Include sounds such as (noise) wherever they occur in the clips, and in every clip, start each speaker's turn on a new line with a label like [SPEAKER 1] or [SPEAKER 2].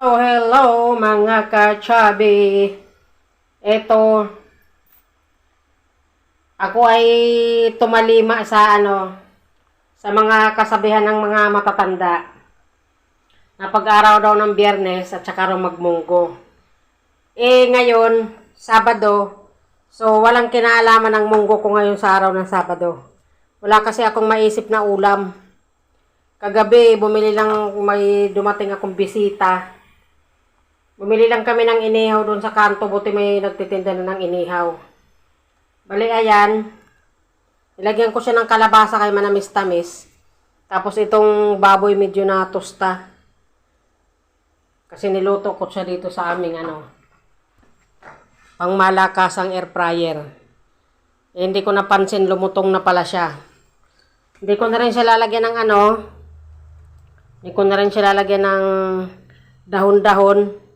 [SPEAKER 1] Oh, hello mga ka-chubby. Ito, ako ay tumalima sa ano, sa mga kasabihan ng mga matatanda. Na pag-araw daw ng biyernes at saka raw magmunggo. Eh ngayon, Sabado, so walang kinalaman ng munggo ko ngayon sa araw ng Sabado. Wala kasi akong maisip na ulam. Kagabi, bumili lang, may dumating akong bisita. Bumili lang kami ng inihaw doon sa kanto, buti may nagtitinda na ng inihaw. Bali, ayan. Ilagyan ko siya ng kalabasa kay manamis-tamis. Tapos itong baboy medyo na tosta. Kasi niluto ko siya dito sa aming ano, pang malakasang air fryer. Eh, hindi ko napansin, lumutong na pala siya. Hindi ko na rin siya lalagyan ng ano, hindi ko na rin siya lalagyan ng dahon-dahon.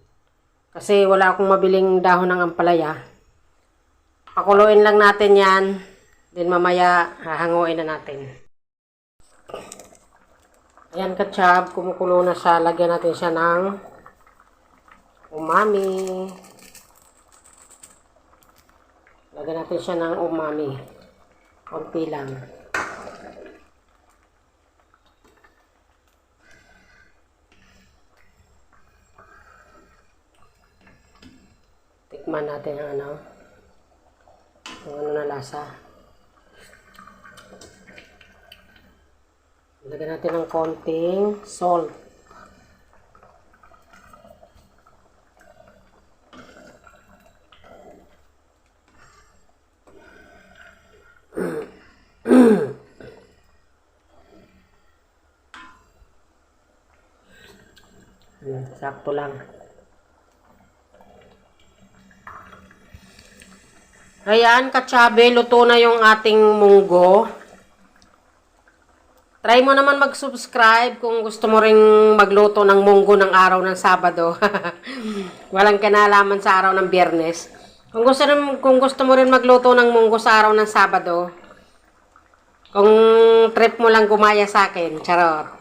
[SPEAKER 1] Kasi wala akong mabiling dahon ng ampalaya. Pakuluin lang natin yan. Then mamaya hahanguin na natin. Ayan kachab, kumukulo na siya. Lagyan natin siya ng umami. Lagyan natin siya ng umami. Konti lang. Tikman natin ang ano. Ang ano na lasa. Lagyan natin ng konting salt. (clears throat) Sakto lang. Ayan, katsabe, luto na yung ating munggo. Try mo naman mag-subscribe kung gusto mo ring magluto ng munggo ng araw ng Sabado. (laughs) Walang kinalaman sa araw ng Biyernes. Kung gusto, rin, kung gusto mo rin magluto ng munggo sa araw ng Sabado, kung trip mo lang gumaya sa akin, charot.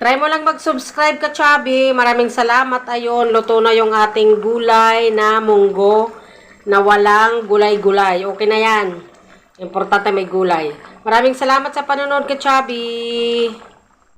[SPEAKER 1] Try mo lang mag-subscribe ka, Chabi. Maraming salamat. Ayun, luto na yung ating gulay na munggo na walang gulay-gulay. Okay na yan. Importante may gulay. Maraming salamat sa panonood ka, Chabi.